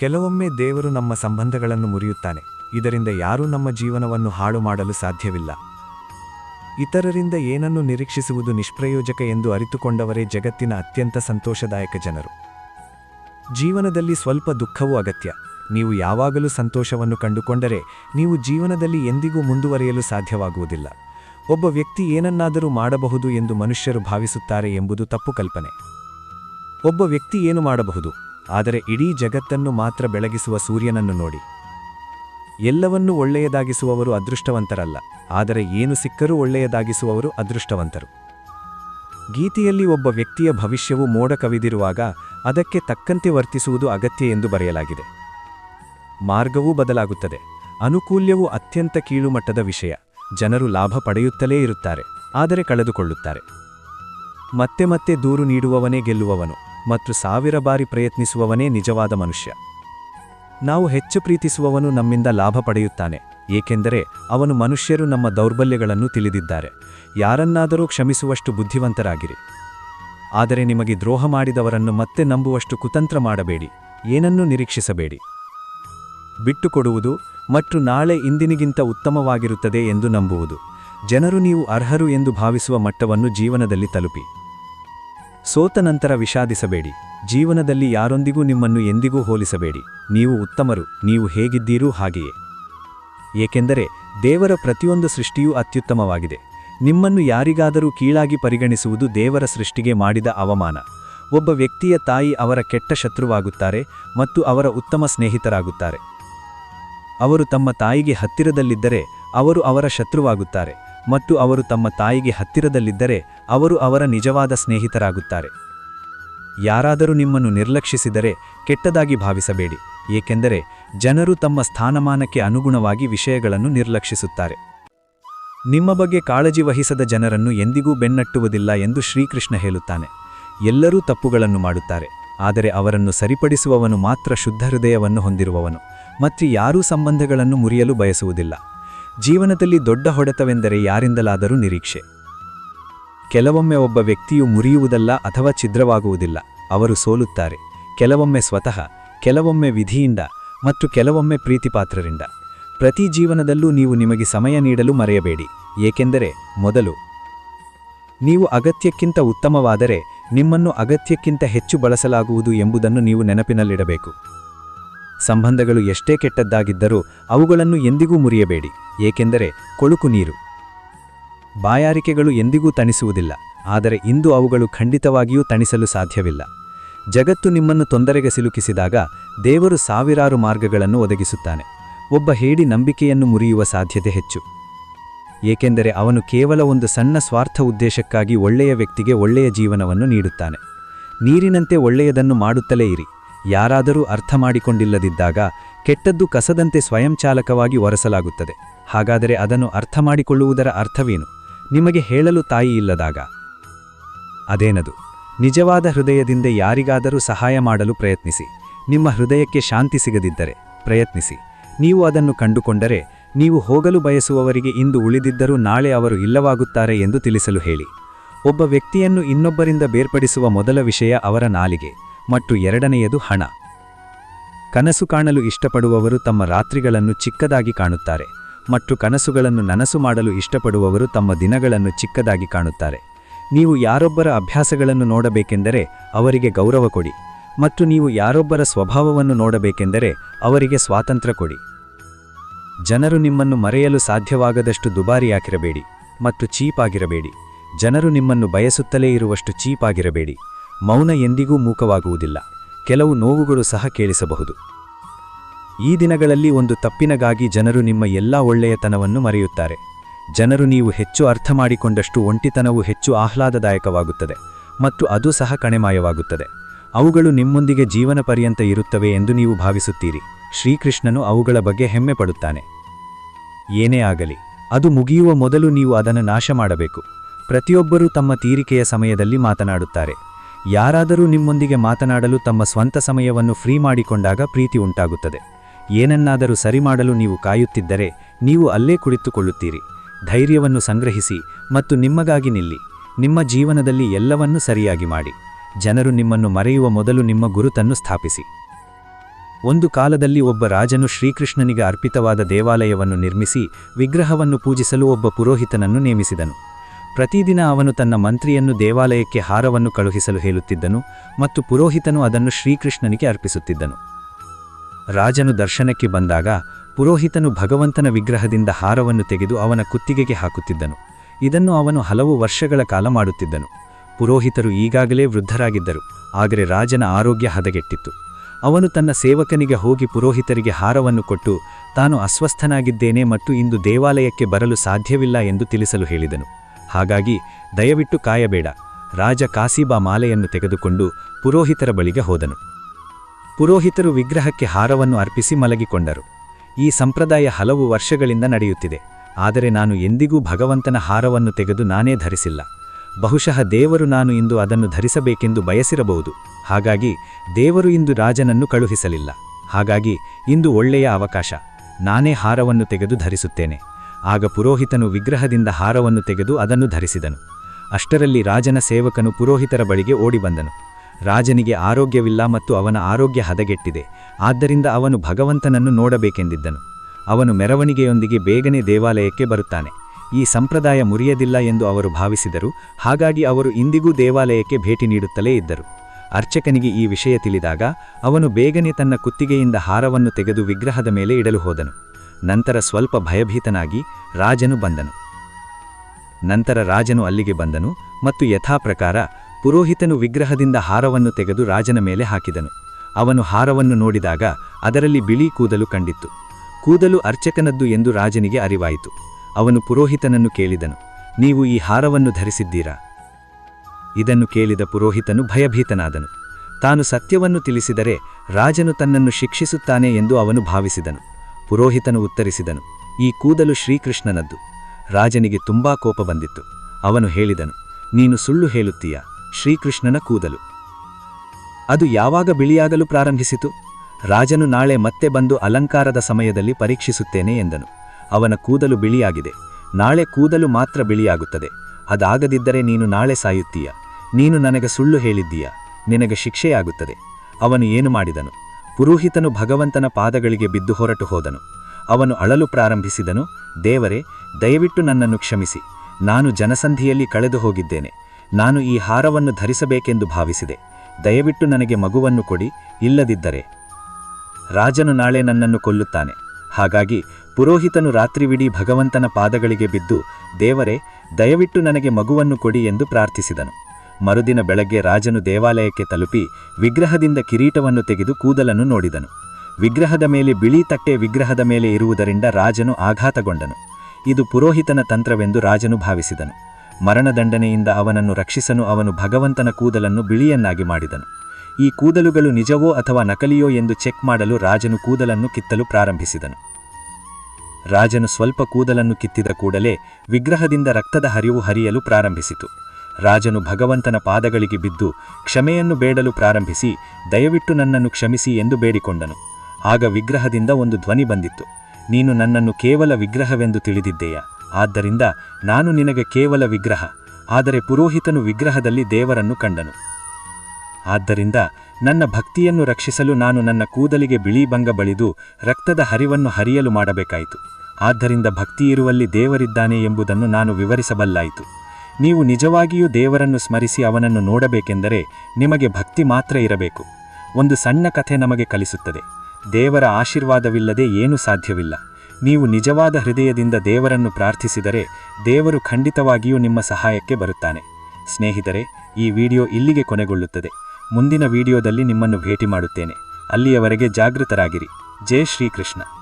ಕೆಲವೊಮ್ಮೆ ದೇವರು ನಮ್ಮ ಸಂಬಂಧಗಳನ್ನು ಮುರಿಯುತ್ತಾನೆ, ಇದರಿಂದ ಯಾರೂ ನಮ್ಮ ಜೀವನವನ್ನು ಹಾಳು ಮಾಡಲು ಸಾಧ್ಯವಿಲ್ಲ. ಇತರರಿಂದ ಏನನ್ನು ನಿರೀಕ್ಷಿಸುವುದು ನಿಷ್ಪ್ರಯೋಜಕ ಎಂದು ಅರಿತುಕೊಂಡವರೇ ಜಗತ್ತಿನ ಅತ್ಯಂತ ಸಂತೋಷದಾಯಕ ಜನರು. ಜೀವನದಲ್ಲಿ ಸ್ವಲ್ಪ ದುಃಖವೂ ಅಗತ್ಯ, ನೀವು ಯಾವಾಗಲೂ ಸಂತೋಷವನ್ನು ಕಂಡುಕೊಂಡರೆ ನೀವು ಜೀವನದಲ್ಲಿ ಎಂದಿಗೂ ಮುಂದುವರಿಯಲು ಸಾಧ್ಯವಾಗುವುದಿಲ್ಲ. ಒಬ್ಬ ವ್ಯಕ್ತಿ ಏನನ್ನಾದರೂ ಮಾಡಬಹುದು ಎಂದು ಮನುಷ್ಯರು ಭಾವಿಸುತ್ತಾರೆ ಎಂಬುದು ತಪ್ಪು ಕಲ್ಪನೆ. ಒಬ್ಬ ವ್ಯಕ್ತಿ ಏನು ಮಾಡಬಹುದು? ಆದರೆ ಇಡೀ ಜಗತ್ತನ್ನು ಮಾತ್ರ ಬೆಳಗಿಸುವ ಸೂರ್ಯನನ್ನು ನೋಡಿ. ಎಲ್ಲವನ್ನೂ ಒಳ್ಳೆಯದಾಗಿಸುವವರು ಅದೃಷ್ಟವಂತರಲ್ಲ, ಆದರೆ ಏನು ಸಿಕ್ಕರೂ ಒಳ್ಳೆಯದಾಗಿಸುವವರು ಅದೃಷ್ಟವಂತರು. ಗೀತೆಯಲ್ಲಿ ಒಬ್ಬ ವ್ಯಕ್ತಿಯ ಭವಿಷ್ಯವು ಮೋಡ ಕವಿದಿರುವಾಗ ಅದಕ್ಕೆ ತಕ್ಕಂತೆ ವರ್ತಿಸುವುದು ಅಗತ್ಯ ಎಂದು ಬರೆಯಲಾಗಿದೆ. ಮಾರ್ಗವೂ ಬದಲಾಗುತ್ತದೆ, ಅನುಕೂಲ್ಯವು ಅತ್ಯಂತ ಕೀಳುಮಟ್ಟದ ವಿಷಯ, ಜನರು ಲಾಭ ಪಡೆಯುತ್ತಲೇ ಇರುತ್ತಾರೆ, ಆದರೆ ಕಳೆದುಕೊಳ್ಳುತ್ತಾರೆ. ಮತ್ತೆ ಮತ್ತೆ ದೂರು ನೀಡುವವನೇ ಗೆಲ್ಲುವವನು. ಮತ್ತು ಸಾವಿರ ಬಾರಿ ಪ್ರಯತ್ನಿಸುವವನೇ ನಿಜವಾದ ಮನುಷ್ಯ. ನಾವು ಹೆಚ್ಚು ಪ್ರೀತಿಸುವವನು ನಮ್ಮಿಂದ ಲಾಭ ಪಡೆಯುತ್ತಾನೆ, ಏಕೆಂದರೆ ಅವನು ಮನುಷ್ಯರು ನಮ್ಮ ದೌರ್ಬಲ್ಯಗಳನ್ನು ತಿಳಿದಿದ್ದಾರೆ. ಯಾರನ್ನಾದರೂ ಕ್ಷಮಿಸುವಷ್ಟು ಬುದ್ಧಿವಂತರಾಗಿರಿ. ಆದರೆ ನಿಮಗೆ ದ್ರೋಹ ಮಾಡಿದವರನ್ನು ಮತ್ತೆ ನಂಬುವಷ್ಟು ಕುತಂತ್ರ ಮಾಡಬೇಡಿ, ಏನನ್ನೂ ನಿರೀಕ್ಷಿಸಬೇಡಿ. ಬಿಟ್ಟುಕೊಡುವುದು ಮತ್ತು ನಾಳೆ ಇಂದಿನಿಗಿಂತ ಉತ್ತಮವಾಗಿರುತ್ತದೆ ಎಂದು ನಂಬುವುದು. ಜನರು ನೀವು ಅರ್ಹರು ಎಂದು ಭಾವಿಸುವ ಮಟ್ಟವನ್ನು ಜೀವನದಲ್ಲಿ ತಲುಪಿ. ಸೋತ ನಂತರ ವಿಷಾದಿಸಬೇಡಿ. ಜೀವನದಲ್ಲಿ ಯಾರೊಂದಿಗೂ ನಿಮ್ಮನ್ನು ಎಂದಿಗೂ ಹೋಲಿಸಬೇಡಿ. ನೀವು ಉತ್ತಮರು, ನೀವು ಹೇಗಿದ್ದೀರೂ ಹಾಗೆಯೇ. ಏಕೆಂದರೆ ದೇವರ ಪ್ರತಿಯೊಂದು ಸೃಷ್ಟಿಯೂ ಅತ್ಯುತ್ತಮವಾಗಿದೆ. ನಿಮ್ಮನ್ನು ಯಾರಿಗಾದರೂ ಕೀಳಾಗಿ ಪರಿಗಣಿಸುವುದು ದೇವರ ಸೃಷ್ಟಿಗೆ ಮಾಡಿದ ಅವಮಾನ. ಒಬ್ಬ ವ್ಯಕ್ತಿಯ ತಾಯಿ ಅವರ ಕೆಟ್ಟ ಶತ್ರುವಾಗುತ್ತಾರೆ ಮತ್ತು ಅವರ ಉತ್ತಮ ಸ್ನೇಹಿತರಾಗುತ್ತಾರೆ. ಅವರು ತಮ್ಮ ತಾಯಿಗೆ ಹತ್ತಿರದಲ್ಲಿದ್ದರೆ ಅವರು ಅವರ ಶತ್ರುವಾಗುತ್ತಾರೆ. ಮತ್ತು ಅವರು ತಮ್ಮ ತಾಯಿಗೆ ಹತ್ತಿರದಲ್ಲಿದ್ದರೆ ಅವರು ಅವರ ನಿಜವಾದ ಸ್ನೇಹಿತರಾಗುತ್ತಾರೆ. ಯಾರಾದರೂ ನಿಮ್ಮನ್ನು ನಿರ್ಲಕ್ಷಿಸಿದರೆ ಕೆಟ್ಟದಾಗಿ ಭಾವಿಸಬೇಡಿ, ಏಕೆಂದರೆ ಜನರು ತಮ್ಮ ಸ್ಥಾನಮಾನಕ್ಕೆ ಅನುಗುಣವಾಗಿ ವಿಷಯಗಳನ್ನು ನಿರ್ಲಕ್ಷಿಸುತ್ತಾರೆ. ನಿಮ್ಮ ಬಗ್ಗೆ ಕಾಳಜಿ ವಹಿಸದ ಜನರನ್ನು ಎಂದಿಗೂ ಬೆನ್ನಟ್ಟುವುದಿಲ್ಲ ಎಂದು ಶ್ರೀಕೃಷ್ಣ ಹೇಳುತ್ತಾನೆ. ಎಲ್ಲರೂ ತಪ್ಪುಗಳನ್ನು ಮಾಡುತ್ತಾರೆ, ಆದರೆ ಅವರನ್ನು ಸರಿಪಡಿಸುವವನು ಮಾತ್ರ ಶುದ್ಧ ಹೃದಯವನ್ನು ಹೊಂದಿರುವವನು, ಮತ್ತು ಯಾರೂ ಸಂಬಂಧಗಳನ್ನು ಮುರಿಯಲು ಬಯಸುವುದಿಲ್ಲ. ಜೀವನದಲ್ಲಿ ದೊಡ್ಡ ಹೊಡೆತವೆಂದರೆ ಯಾರಿಂದಲಾದರೂ ನಿರೀಕ್ಷೆ. ಕೆಲವೊಮ್ಮೆ ಒಬ್ಬ ವ್ಯಕ್ತಿಯು ಮುರಿಯುವುದಲ್ಲ ಅಥವಾ ಛಿದ್ರವಾಗುವುದಿಲ್ಲ, ಅವರು ಸೋಲುತ್ತಾರೆ. ಕೆಲವೊಮ್ಮೆ ಸ್ವತಃ, ಕೆಲವೊಮ್ಮೆ ವಿಧಿಯಿಂದ, ಮತ್ತು ಕೆಲವೊಮ್ಮೆ ಪ್ರೀತಿಪಾತ್ರರಿಂದ. ಪ್ರತಿ ಜೀವನದಲ್ಲೂ ನೀವು ನಿಮಗೆ ಸಮಯ ನೀಡಲು ಮರೆಯಬೇಡಿ, ಏಕೆಂದರೆ ಮೊದಲು ನೀವು ಅಗತ್ಯಕ್ಕಿಂತ ಉತ್ತಮವಾದರೆ ನಿಮ್ಮನ್ನು ಅಗತ್ಯಕ್ಕಿಂತ ಹೆಚ್ಚು ಬಳಸಲಾಗುವುದು ಎಂಬುದನ್ನು ನೀವು ನೆನಪಿನಲ್ಲಿಡಬೇಕು. ಸಂಬಂಧಗಳು ಎಷ್ಟೇ ಕೆಟ್ಟದ್ದಾಗಿದ್ದರೂ ಅವುಗಳನ್ನು ಎಂದಿಗೂ ಮುರಿಯಬೇಡಿ, ಏಕೆಂದರೆ ಕೊಳುಕು ನೀರು. ಬಾಯಾರಿಕೆಗಳು ಎಂದಿಗೂ ತಣಿಸುವುದಿಲ್ಲ, ಆದರೆ ಇಂದು ಅವುಗಳು ಖಂಡಿತವಾಗಿಯೂ ತಣಿಸಲು ಸಾಧ್ಯವಿಲ್ಲ. ಜಗತ್ತು ನಿಮ್ಮನ್ನು ತೊಂದರೆಗೆ ಸಿಲುಕಿಸಿದಾಗ ದೇವರು ಸಾವಿರಾರು ಮಾರ್ಗಗಳನ್ನು ಒದಗಿಸುತ್ತಾನೆ. ಒಬ್ಬ ಹೇಡಿ ನಂಬಿಕೆಯನ್ನು ಮುರಿಯುವ ಸಾಧ್ಯತೆ ಹೆಚ್ಚು. ಏಕೆಂದರೆ ಅವನು ಕೇವಲ ಒಂದು ಸಣ್ಣ ಸ್ವಾರ್ಥ ಉದ್ದೇಶಕ್ಕಾಗಿ ಒಳ್ಳೆಯ ವ್ಯಕ್ತಿಗೆ ಒಳ್ಳೆಯ ಜೀವನವನ್ನು ನೀಡುತ್ತಾನೆ. ನೀರಿನಂತೆ ಒಳ್ಳೆಯದನ್ನು ಮಾಡುತ್ತಲೇ ಇರಿ. ಯಾರಾದರೂ ಅರ್ಥ ಮಾಡಿಕೊಂಡಿಲ್ಲದಿದ್ದಾಗ ಕೆಟ್ಟದ್ದು ಕಸದಂತೆ ಸ್ವಯಂಚಾಲಕವಾಗಿ ಒರೆಸಲಾಗುತ್ತದೆ. ಹಾಗಾದರೆ ಅದನ್ನು ಅರ್ಥ ಮಾಡಿಕೊಳ್ಳುವುದರ ಅರ್ಥವೇನು? ನಿಮಗೆ ಹೇಳಲು ತಾಯಿ ಇಲ್ಲದಾಗ. ಅದೇನದು? ನಿಜವಾದ ಹೃದಯದಿಂದ ಯಾರಿಗಾದರೂ ಸಹಾಯ ಮಾಡಲು ಪ್ರಯತ್ನಿಸಿ. ನಿಮ್ಮ ಹೃದಯಕ್ಕೆ ಶಾಂತಿ ಸಿಗದಿದ್ದರೆ ಪ್ರಯತ್ನಿಸಿ. ನೀವು ಅದನ್ನು ಕಂಡುಕೊಂಡರೆ ನೀವು ಹೋಗಲು ಬಯಸುವವರಿಗೆ ಇಂದು ಉಳಿದಿದ್ದರೂ ನಾಳೆ ಅವರು ಇಲ್ಲವಾಗುತ್ತಾರೆ ಎಂದು ತಿಳಿಸಲು ಹೇಳಿ. ಒಬ್ಬ ವ್ಯಕ್ತಿಯನ್ನು ಇನ್ನೊಬ್ಬರಿಂದ ಬೇರ್ಪಡಿಸುವ ಮೊದಲ ವಿಷಯ ಅವರ ನಾಲಿಗೆ. ಮತ್ತು ಎರಡನೆಯದು ಹಣ. ಕನಸು ಕಾಣಲು ಇಷ್ಟಪಡುವವರು ತಮ್ಮ ರಾತ್ರಿಗಳನ್ನು ಚಿಕ್ಕದಾಗಿ ಕಾಣುತ್ತಾರೆ ಮತ್ತು ಕನಸುಗಳನ್ನು ನನಸು ಮಾಡಲು ಇಷ್ಟಪಡುವವರು ತಮ್ಮ ದಿನಗಳನ್ನು ಚಿಕ್ಕದಾಗಿ ಕಾಣುತ್ತಾರೆ. ನೀವು ಯಾರೊಬ್ಬರ ಅಭ್ಯಾಸಗಳನ್ನು ನೋಡಬೇಕೆಂದರೆ ಅವರಿಗೆ ಗೌರವ ಕೊಡಿ ಮತ್ತು ನೀವು ಯಾರೊಬ್ಬರ ಸ್ವಭಾವವನ್ನು ನೋಡಬೇಕೆಂದರೆ ಅವರಿಗೆ ಸ್ವಾತಂತ್ರ್ಯ ಕೊಡಿ. ಜನರು ನಿಮ್ಮನ್ನು ಮರೆಯಲು ಸಾಧ್ಯವಾಗದಷ್ಟು ದುಬಾರಿಯಾಗಿರಬೇಡಿ ಮತ್ತು ಚೀಪ್ ಆಗಿರಬೇಡಿ. ಜನರು ನಿಮ್ಮನ್ನು ಬಯಸುತ್ತಲೇ ಇರುವಷ್ಟು ಚೀಪಾಗಿರಬೇಡಿ ಮೌನ ಎಂದಿಗೂ ಮೂಕವಾಗುವುದಿಲ್ಲ. ಕೆಲವು ನೋವುಗಳು ಸಹ ಕೇಳಿಸಬಹುದು. ಈ ದಿನಗಳಲ್ಲಿ ಒಂದು ತಪ್ಪಿನಗಾಗಿ ಜನರು ನಿಮ್ಮ ಎಲ್ಲಾ ಒಳ್ಳೆಯತನವನ್ನು ಮರೆಯುತ್ತಾರೆ. ಜನರು ನೀವು ಹೆಚ್ಚು ಅರ್ಥ ಮಾಡಿಕೊಂಡಷ್ಟು ಒಂಟಿತನವು ಹೆಚ್ಚು ಆಹ್ಲಾದದಾಯಕವಾಗುತ್ತದೆ ಮತ್ತು ಅದು ಸಹ ಕಣೆಮಾಯವಾಗುತ್ತದೆ. ಅವುಗಳು ನಿಮ್ಮೊಂದಿಗೆ ಜೀವನ ಪರ್ಯಂತ ಇರುತ್ತವೆ ಎಂದು ನೀವು ಭಾವಿಸುತ್ತೀರಿ. ಶ್ರೀಕೃಷ್ಣನು ಅವುಗಳ ಬಗ್ಗೆ ಹೆಮ್ಮೆ ಪಡುತ್ತಾನೆ. ಏನೇ ಆಗಲಿ, ಅದು ಮುಗಿಯುವ ಮೊದಲು ನೀವು ಅದನ್ನು ನಾಶ ಮಾಡಬೇಕು. ಪ್ರತಿಯೊಬ್ಬರೂ ತಮ್ಮ ತೀರಿಕೆಯ ಸಮಯದಲ್ಲಿ ಮಾತನಾಡುತ್ತಾರೆ. ಯಾರಾದರೂ ನಿಮ್ಮೊಂದಿಗೆ ಮಾತನಾಡಲು ತಮ್ಮ ಸ್ವಂತ ಸಮಯವನ್ನು ಫ್ರೀ ಮಾಡಿಕೊಂಡಾಗ ಪ್ರೀತಿ ಉಂಟಾಗುತ್ತದೆ. ಏನನ್ನಾದರೂ ಸರಿ ಮಾಡಲು ನೀವು ಕಾಯುತ್ತಿದ್ದರೆ ನೀವು ಅಲ್ಲೇ ಕುಳಿತುಕೊಳ್ಳುತ್ತೀರಿ. ಧೈರ್ಯವನ್ನು ಸಂಗ್ರಹಿಸಿ ಮತ್ತು ನಿಮ್ಮಗಾಗಿ ನಿಲ್ಲಿ. ನಿಮ್ಮ ಜೀವನದಲ್ಲಿ ಎಲ್ಲವನ್ನೂ ಸರಿಯಾಗಿ ಮಾಡಿ. ಜನರು ನಿಮ್ಮನ್ನು ಮರೆಯುವ ಮೊದಲು ನಿಮ್ಮ ಗುರುತನ್ನು ಸ್ಥಾಪಿಸಿ. ಒಂದು ಕಾಲದಲ್ಲಿ ಒಬ್ಬ ರಾಜನು ಶ್ರೀಕೃಷ್ಣನಿಗೆ ಅರ್ಪಿತವಾದ ದೇವಾಲಯವನ್ನು ನಿರ್ಮಿಸಿ, ವಿಗ್ರಹವನ್ನು ಪೂಜಿಸಲು ಒಬ್ಬ ಪುರೋಹಿತನನ್ನು ನೇಮಿಸಿದನು. ಪ್ರತಿದಿನ ಅವನು ತನ್ನ ಮಂತ್ರಿಯನ್ನು ದೇವಾಲಯಕ್ಕೆ ಹಾರವನ್ನು ಕಳುಹಿಸಲು ಹೇಳುತ್ತಿದ್ದನು ಮತ್ತು ಪುರೋಹಿತನು ಅದನ್ನು ಶ್ರೀಕೃಷ್ಣನಿಗೆ ಅರ್ಪಿಸುತ್ತಿದ್ದನು. ರಾಜನು ದರ್ಶನಕ್ಕೆ ಬಂದಾಗ ಪುರೋಹಿತನು ಭಗವಂತನ ವಿಗ್ರಹದಿಂದ ಹಾರವನ್ನು ತೆಗೆದು ಅವನ ಕುತ್ತಿಗೆಗೆ ಹಾಕುತ್ತಿದ್ದನು. ಇದನ್ನು ಅವನು ಹಲವು ವರ್ಷಗಳ ಕಾಲ ಮಾಡುತ್ತಿದ್ದನು. ಪುರೋಹಿತರು ಈಗಾಗಲೇ ವೃದ್ಧರಾಗಿದ್ದರು, ಆದರೆ ರಾಜನ ಆರೋಗ್ಯ ಹದಗೆಟ್ಟಿತ್ತು. ಅವನು ತನ್ನ ಸೇವಕನಿಗೆ ಹೋಗಿ ಪುರೋಹಿತರಿಗೆ ಹಾರವನ್ನು ಕೊಟ್ಟು, ತಾನು ಅಸ್ವಸ್ಥನಾಗಿದ್ದೇನೆ ಮತ್ತು ಇಂದು ದೇವಾಲಯಕ್ಕೆ ಬರಲು ಸಾಧ್ಯವಿಲ್ಲ ಎಂದು ತಿಳಿಸಲು ಹೇಳಿದನು. ಹಾಗಾಗಿ ದಯವಿಟ್ಟು ಕಾಯಬೇಡ. ರಾಜ ಕಾಸಿಬಾ ಮಾಲೆಯನ್ನು ತೆಗೆದುಕೊಂಡು ಪುರೋಹಿತರ ಬಳಿಗೆ ಹೋದನು. ಪುರೋಹಿತರು ವಿಗ್ರಹಕ್ಕೆ ಹಾರವನ್ನು ಅರ್ಪಿಸಿ ಮಲಗಿಕೊಂಡರು. ಈ ಸಂಪ್ರದಾಯ ಹಲವು ವರ್ಷಗಳಿಂದ ನಡೆಯುತ್ತಿದೆ. ಆದರೆ ನಾನು ಎಂದಿಗೂ ಭಗವಂತನ ಹಾರವನ್ನು ತೆಗೆದು ನಾನೇ ಧರಿಸಿಲ್ಲ. ಬಹುಶಃ ದೇವರು ನಾನು ಇಂದು ಅದನ್ನು ಧರಿಸಬೇಕೆಂದು ಬಯಸಿರಬಹುದು. ಹಾಗಾಗಿ ದೇವರು ಇಂದು ರಾಜನನ್ನು ಕಳುಹಿಸಲಿಲ್ಲ. ಹಾಗಾಗಿ ಇಂದು ಒಳ್ಳೆಯ ಅವಕಾಶ. ನಾನೇ ಹಾರವನ್ನು ತೆಗೆದು ಧರಿಸುತ್ತೇನೆ. ಆಗ ಪುರೋಹಿತನು ವಿಗ್ರಹದಿಂದ ಹಾರವನ್ನು ತೆಗೆದು ಅದನ್ನು ಧರಿಸಿದನು. ಅಷ್ಟರಲ್ಲಿ ರಾಜನ ಸೇವಕನು ಪುರೋಹಿತರ ಬಳಿಗೆ ಓಡಿಬಂದನು ರಾಜನಿಗೆ ಆರೋಗ್ಯವಿಲ್ಲ ಮತ್ತು ಅವನ ಆರೋಗ್ಯ ಹದಗೆಟ್ಟಿದೆ. ಆದ್ದರಿಂದ ಅವನು ಭಗವಂತನನ್ನು ನೋಡಬೇಕೆಂದಿದ್ದನು. ಅವನು ಮೆರವಣಿಗೆಯೊಂದಿಗೆ ಬೇಗನೆ ದೇವಾಲಯಕ್ಕೆ ಬರುತ್ತಾನೆ. ಈ ಸಂಪ್ರದಾಯ ಮುರಿಯದಿಲ್ಲ ಎಂದು ಅವರು ಭಾವಿಸಿದರು. ಹಾಗಾಗಿ ಅವರು ಇಂದಿಗೂ ದೇವಾಲಯಕ್ಕೆ ಭೇಟಿ ನೀಡುತ್ತಲೇ ಇದ್ದರು. ಅರ್ಚಕನಿಗೆ ಈ ವಿಷಯ ತಿಳಿದಾಗ, ಅವನು ಬೇಗನೆ ತನ್ನ ಕುತ್ತಿಗೆಯಿಂದ ಹಾರವನ್ನು ತೆಗೆದು ವಿಗ್ರಹದ ಮೇಲೆ ಇಡಲು ಹೋದನು. ನಂತರ ಸ್ವಲ್ಪ ಭಯಭೀತನಾಗಿ ರಾಜನು ಬಂದನು. ನಂತರ ರಾಜನು ಅಲ್ಲಿಗೆ ಬಂದನು ಮತ್ತು ಯಥಾಪ್ರಕಾರ ಪುರೋಹಿತನು ವಿಗ್ರಹದಿಂದ ಹಾರವನ್ನು ತೆಗೆದು ರಾಜನ ಮೇಲೆ ಹಾಕಿದನು. ಅವನು ಹಾರವನ್ನು ನೋಡಿದಾಗ ಅದರಲ್ಲಿ ಬಿಳಿ ಕೂದಲು ಕಂಡಿತ್ತು. ಕೂದಲು ಅರ್ಚಕನದ್ದು ಎಂದು ರಾಜನಿಗೆ ಅರಿವಾಯಿತು. ಅವನು ಪುರೋಹಿತನನ್ನು ಕೇಳಿದನು, ನೀವು ಈ ಹಾರವನ್ನು ಧರಿಸಿದ್ದೀರಾ? ಇದನ್ನು ಕೇಳಿದ ಪುರೋಹಿತನು ಭಯಭೀತನಾದನು. ತಾನು ಸತ್ಯವನ್ನು ತಿಳಿಸಿದರೆ ರಾಜನು ತನ್ನನ್ನು ಶಿಕ್ಷಿಸುತ್ತಾನೆ ಎಂದು ಅವನು ಭಾವಿಸಿದನು. ಪುರೋಹಿತನು ಉತ್ತರಿಸಿದನು, ಈ ಕೂದಲು ಶ್ರೀಕೃಷ್ಣನದ್ದು. ರಾಜನಿಗೆ ತುಂಬಾ ಕೋಪ ಬಂದಿತ್ತು. ಅವನು ಹೇಳಿದನು, ನೀನು ಸುಳ್ಳು ಹೇಳುತ್ತೀಯ, ಶ್ರೀಕೃಷ್ಣನ ಕೂದಲು. ಅದು ಯಾವಾಗ ಬಿಳಿಯಾಗಲು ಪ್ರಾರಂಭಿಸಿತು? ರಾಜನು ನಾಳೆ ಮತ್ತೆ ಬಂದು ಅಲಂಕಾರದ ಸಮಯದಲ್ಲಿ ಪರೀಕ್ಷಿಸುತ್ತೇನೆ ಎಂದನು. ಅವನ ಕೂದಲು ಬಿಳಿಯಾಗಿದೆ, ನಾಳೆ ಕೂದಲು ಮಾತ್ರ ಬಿಳಿಯಾಗುತ್ತದೆ. ಅದಾಗದಿದ್ದರೆ ನೀನು ನಾಳೆ ಸಾಯುತ್ತೀಯ. ನೀನು ನನಗೆ ಸುಳ್ಳು ಹೇಳಿದ್ದೀಯ, ನಿನಗೆ ಶಿಕ್ಷೆಯಾಗುತ್ತದೆ. ಅವನು ಏನು ಮಾಡಿದನು? ಪುರೋಹಿತನು ಭಗವಂತನ ಪಾದಗಳಿಗೆ ಬಿದ್ದು ಹೊರಟು ಹೋದನು. ಅವನು ಅಳಲು ಪ್ರಾರಂಭಿಸಿದನು, ದೇವರೇ, ದಯವಿಟ್ಟು ನನ್ನನ್ನು ಕ್ಷಮಿಸಿ. ನಾನು ಜನಸಂಧಿಯಲ್ಲಿ ಕಳೆದು ಹೋಗಿದ್ದೇನೆ. ನಾನು ಈ ಹಾರವನ್ನು ಧರಿಸಬೇಕೆಂದು ಭಾವಿಸಿದೆ. ದಯವಿಟ್ಟು ನನಗೆ ಮಗುವನ್ನು ಕೊಡಿ, ಇಲ್ಲದಿದ್ದರೆ ರಾಜನು ನಾಳೆ ನನ್ನನ್ನು ಕೊಲ್ಲುತ್ತಾನೆ. ಹಾಗಾಗಿ ಪುರೋಹಿತನು ರಾತ್ರಿವಿಡೀ ಭಗವಂತನ ಪಾದಗಳಿಗೆ ಬಿದ್ದು, ದೇವರೇ, ದಯವಿಟ್ಟು ನನಗೆ ಮಗುವನ್ನು ಕೊಡಿ ಎಂದು ಪ್ರಾರ್ಥಿಸಿದನು. ಮರುದಿನ ಬೆಳಗ್ಗೆ ರಾಜನು ದೇವಾಲಯಕ್ಕೆ ತಲುಪಿ ವಿಗ್ರಹದಿಂದ ಕಿರೀಟವನ್ನು ತೆಗೆದು ಕೂದಲನ್ನು ನೋಡಿದನು. ವಿಗ್ರಹದ ಮೇಲೆ ಬಿಳಿ ತಟ್ಟೆ ವಿಗ್ರಹದ ಮೇಲೆ ಇರುವುದರಿಂದ ರಾಜನು ಆಘಾತಗೊಂಡನು. ಇದು ಪುರೋಹಿತನ ತಂತ್ರವೆಂದು ರಾಜನು ಭಾವಿಸಿದನು. ಮರಣದಂಡನೆಯಿಂದ ಅವನನ್ನು ರಕ್ಷಿಸಲು ಅವನು ಭಗವಂತನ ಕೂದಲನ್ನು ಬಿಳಿಯನ್ನಾಗಿ ಮಾಡಿದನು. ಈ ಕೂದಲುಗಳು ನಿಜವೋ ಅಥವಾ ನಕಲಿಯೋ ಎಂದು ಚೆಕ್ ಮಾಡಲು ರಾಜನು ಕೂದಲನ್ನು ಕಿತ್ತಲು ಪ್ರಾರಂಭಿಸಿದನು. ರಾಜನು ಸ್ವಲ್ಪ ಕೂದಲನ್ನು ಕಿತ್ತಿದ ಕೂಡಲೇ ವಿಗ್ರಹದಿಂದ ರಕ್ತದ ಹರಿವು ಹರಿಯಲು ಪ್ರಾರಂಭಿಸಿತು. ರಾಜನು ಭಗವಂತನ ಪಾದಗಳಿಗೆ ಬಿದ್ದು ಕ್ಷಮೆಯನ್ನು ಬೇಡಲು ಪ್ರಾರಂಭಿಸಿ, ದಯವಿಟ್ಟು ನನ್ನನ್ನು ಕ್ಷಮಿಸಿ ಎಂದು ಬೇಡಿಕೊಂಡನು. ಆಗ ವಿಗ್ರಹದಿಂದ ಒಂದು ಧ್ವನಿ ಬಂದಿತ್ತು. ನೀನು ನನ್ನನ್ನು ಕೇವಲ ವಿಗ್ರಹವೆಂದು ತಿಳಿದಿದ್ದೇಯ? ಆದ್ದರಿಂದ ನಾನು ನಿನಗೆ ಕೇವಲ ವಿಗ್ರಹ. ಆದರೆ ಪುರೋಹಿತನು ವಿಗ್ರಹದಲ್ಲಿ ದೇವರನ್ನು ಕಂಡನು. ಆದ್ದರಿಂದ ನನ್ನ ಭಕ್ತಿಯನ್ನು ರಕ್ಷಿಸಲು ನಾನು ನನ್ನ ಕೂದಲಿಗೆ ಬಿಳಿ ಭಂಗ ಬಳಿದು ರಕ್ತದ ಹರಿವನ್ನು ಹರಿಯಲು ಮಾಡಬೇಕಾಯಿತು. ಆದ್ದರಿಂದ ಭಕ್ತಿಯಿರುವಲ್ಲಿ ದೇವರಿದ್ದಾನೆ ಎಂಬುದನ್ನು ನಾನು ವಿವರಿಸಬಲ್ಲಾಯಿತು. ನೀವು ನಿಜವಾಗಿಯೂ ದೇವರನ್ನು ಸ್ಮರಿಸಿ ಅವನನ್ನು ನೋಡಬೇಕೆಂದರೆ ನಿಮಗೆ ಭಕ್ತಿ ಮಾತ್ರ ಇರಬೇಕು. ಒಂದು ಸಣ್ಣ ಕಥೆ ನಮಗೆ ಕಲಿಸುತ್ತದೆ. ದೇವರ ಆಶೀರ್ವಾದವಿಲ್ಲದೆ ಏನೂ ಸಾಧ್ಯವಿಲ್ಲ. ನೀವು ನಿಜವಾದ ಹೃದಯದಿಂದ ದೇವರನ್ನು ಪ್ರಾರ್ಥಿಸಿದರೆ ದೇವರು ಖಂಡಿತವಾಗಿಯೂ ನಿಮ್ಮ ಸಹಾಯಕ್ಕೆ ಬರುತ್ತಾನೆ. ಸ್ನೇಹಿತರೆ, ಈ ವಿಡಿಯೋ ಇಲ್ಲಿಗೆ ಕೊನೆಗೊಳ್ಳುತ್ತದೆ. ಮುಂದಿನ ವಿಡಿಯೋದಲ್ಲಿ ನಿಮ್ಮನ್ನು ಭೇಟಿ ಮಾಡುತ್ತೇನೆ. ಅಲ್ಲಿಯವರೆಗೆ ಜಾಗೃತರಾಗಿರಿ. ಜೈ ಶ್ರೀಕೃಷ್ಣ.